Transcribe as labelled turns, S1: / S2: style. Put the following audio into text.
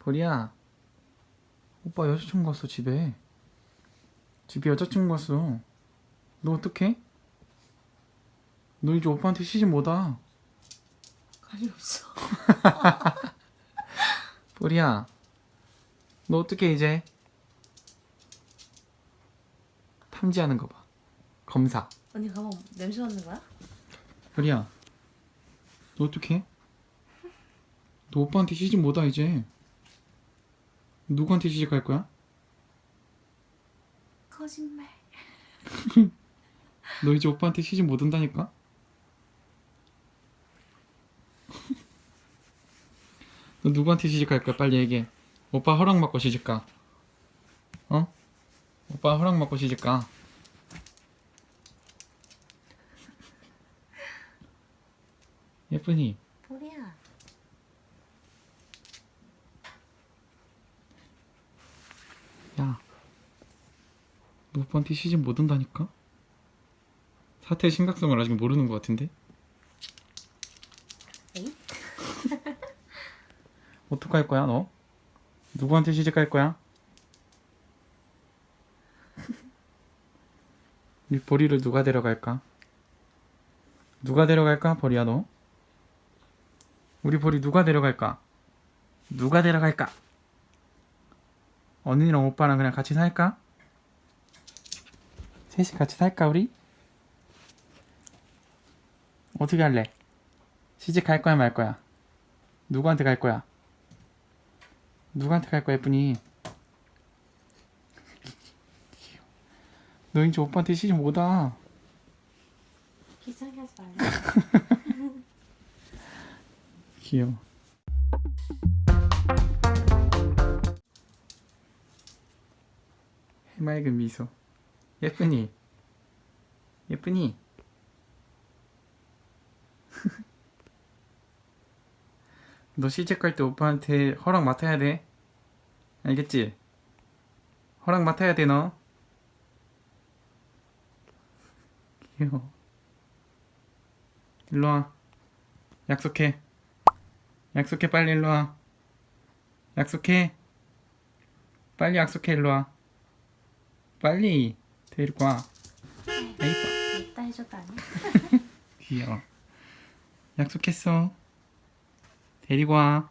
S1: 보리야 오빠 여자친구 갔어 집에 집에 여자친구 갔어 너 어떡해? 너 이제 오빠한테 시집 못와
S2: 관심 없어.
S1: 보리야 너 어떡해 이제 탐지하는 거봐 검사
S2: 언니 가방 냄새 맡는 거야?
S1: 보리야 너 어떡해? 너 오빠한테 시집 못와 이제 누구한테 시집 갈 거야?
S2: 거짓말.
S1: 너 이제 오빠한테 시집 못 온다니까? 너 누구한테 시집 갈 거야? 빨리 얘기해. 오빠 허락 받고 시집 가. 어? 오빠 허락 받고 시집 가. 예쁘니?
S2: 보리야.
S1: 야. 너 오빠한테 시집 못 온다니까? 사태의 심각성을 아직 모르는 것 같은데? 어떡할 거야 너? 누구한테 시집 갈 거야? 이 보리를 누가 데려갈까? 누가 데려갈까 보리야 너? 우리 보리 누가 데려갈까? 누가 데려갈까? 언니랑 오빠랑 그냥 같이 살까? 셋이 같이 살까 우리? 어떻게 할래? 시집 갈 거야 말 거야? 누구한테 갈 거야? 누구한테 갈 거야 예쁜이 너 이제 오빠한테 시집 못 와
S2: 귀찮게 하지 말래.
S1: 귀여워 해맑은 미소. 예쁜이 예쁜이 너 시집 갈 때 오빠한테 허락 맡아야 돼? 알겠지? 허락 맡아야 돼 너? 귀여워. 일로 와. 약속해. 약속해 빨리 일로 와. 약속해. 빨리 약속해 일로 와 빨리 데리고 와 아이뻐
S2: 이따 해줬다 아니?
S1: 귀여워. 약속했어. 데리고 와